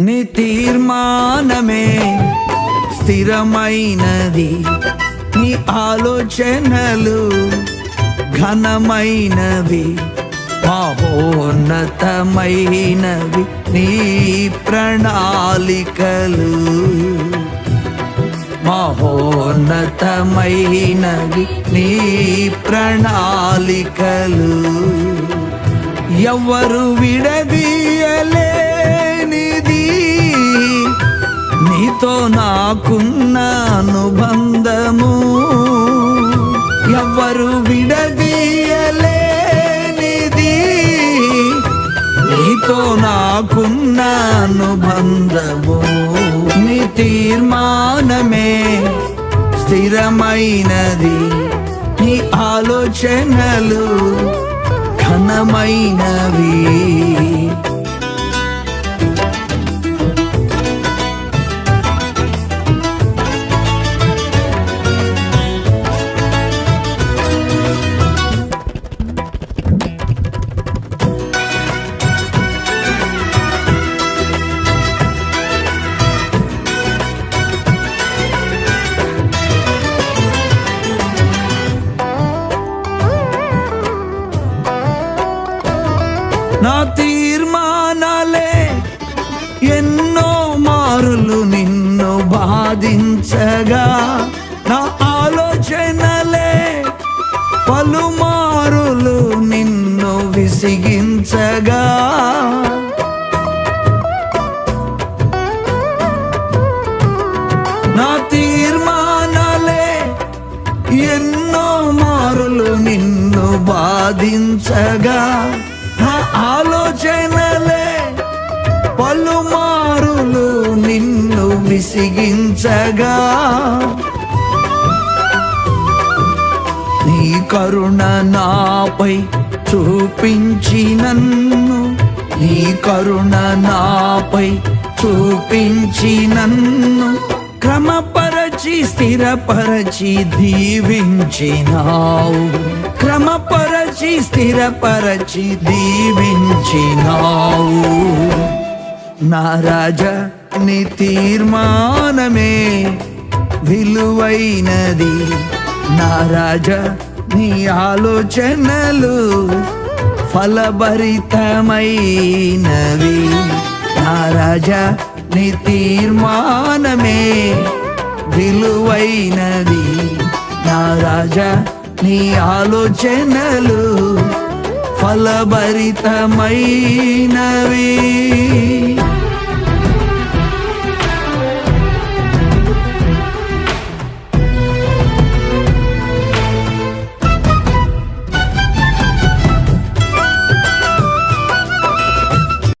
నీ తీర్మానమే స్థిరమైనది. నీ ఆలోచనలు ఘనమైనవి. మహోన్నతమైనవి నీ ప్రణాళికలు. మహోన్నతమైనవి నీ ప్రణాళికలు. ఎవరు విడదీయలే నీతో నాకున్న అనుబంధము ఎవరు విడదీయలేనిది. నీతో నాకున్న అనుబంధము నీ తీర్మానమే స్థిరమైనది. నీ ఆలోచనలు ఘనమైనవి. నా తీర్మానాలే ఎన్నో మారులు నిన్ను బాధించగా. నా ఆలోచనలే పలుమారులు నిన్ను విసిగించగా. నా తీర్మానాలే ఎన్నో మారులు నిన్ను బాధించగా. పలుమారులు నిన్ను విసిగించగా. నీ కరుణ నాపై చూపించి నన్ను నీ కరుణ నాపై చూపించి నన్ను క్రమపరచి స్థిరపరచి దీవించినావు. క్రమపరచి స్థిరపరచి దీవించినావు. నా రాజా నీ తీర్మానమే విలువైనది. నా రాజా నీ ఆలోచనలు ఫలభరితమైనవి. నా రాజా నీ తీర్మానమే విలువైనది. నా రాజా నీ ఆలోచనలు ఫలభరితమైనవి.